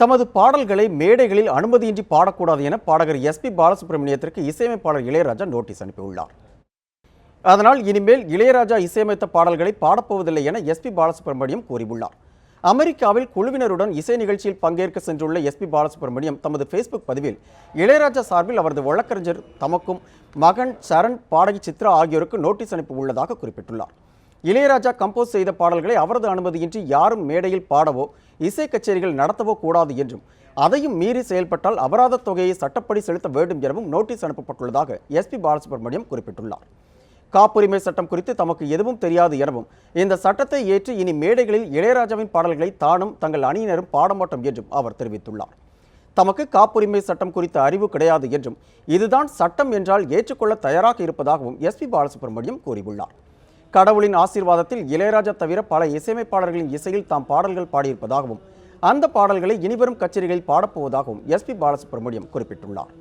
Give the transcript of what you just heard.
தமது பாடல்களை மேடைகளில் அனுமதியின்றி பாடக்கூடாது என பாடகர் எஸ்பி பாலசுப்ரமணியத்திற்கு இசையமைப்பாளர் இளையராஜா நோட்டீஸ் அனுப்பியுள்ளார். அதனால் இனிமேல் இளையராஜா இசையமைத்த பாடல்களை பாடப்போவதில்லை என எஸ்பி பாலசுப்ரமணியம் கூறியுள்ளார். அமெரிக்காவில் குழுவினருடன் இசை நிகழ்ச்சியில் பங்கேற்க சென்றுள்ள எஸ்பி பாலசுப்ரமணியம் தமது ஃபேஸ்புக் பதிவில் இளையராஜா சார்பில் அவரது வழக்கறிஞர் தமக்கும் மகன் சரண் பாடகி சித்ரா ஆகியோருக்கு நோட்டீஸ் அனுப்பியுள்ளதாக குறிப்பிட்டுள்ளார். இளையராஜா கம்போஸ் செய்த பாடல்களை அவரது அனுமதியின்றி யாரும் மேடையில் பாடவோ இசை கச்சேரிகள் நடத்தவோ கூடாது என்றும் அதையும் மீறி செயல்பட்டால் அபராதத் தொகையை சட்டப்படி செலுத்த வேண்டும் எனவும் நோட்டீஸ் அனுப்பப்பட்டுள்ளதாக எஸ்பி பாலசுப்ரமணியம் குறிப்பிட்டுள்ளார். காப்புரிமை சட்டம் குறித்து தமக்கு எதுவும் தெரியாது எனவும் இந்த சட்டத்தை ஏற்று இனி மேடைகளில் இளையராஜாவின் பாடல்களை தானும் தங்கள் அணியினரும் பாடமாட்டோம் என்றும் அவர் தெரிவித்துள்ளார். தமக்கு காப்புரிமை சட்டம் குறித்த அறிவு கிடையாது என்றும் இதுதான் சட்டம் என்றால் ஏற்றுக்கொள்ள தயாராக இருப்பதாகவும் எஸ்பி பாலசுப்ரமணியம் கூறியுள்ளார். கடவுளின் ஆசீர்வாதத்தில் இளையராஜா தவிர பல இசையமைப்பாளர்களின் இசையில் தாம் பாடல்கள் பாடியிருப்பதாகவும் அந்த பாடல்களை இனிவரும் கச்சேரிகளில் பாடப்போவதாகவும் எஸ்பி பாலசுப்ரமணியம் குறிப்பிட்டுள்ளார்.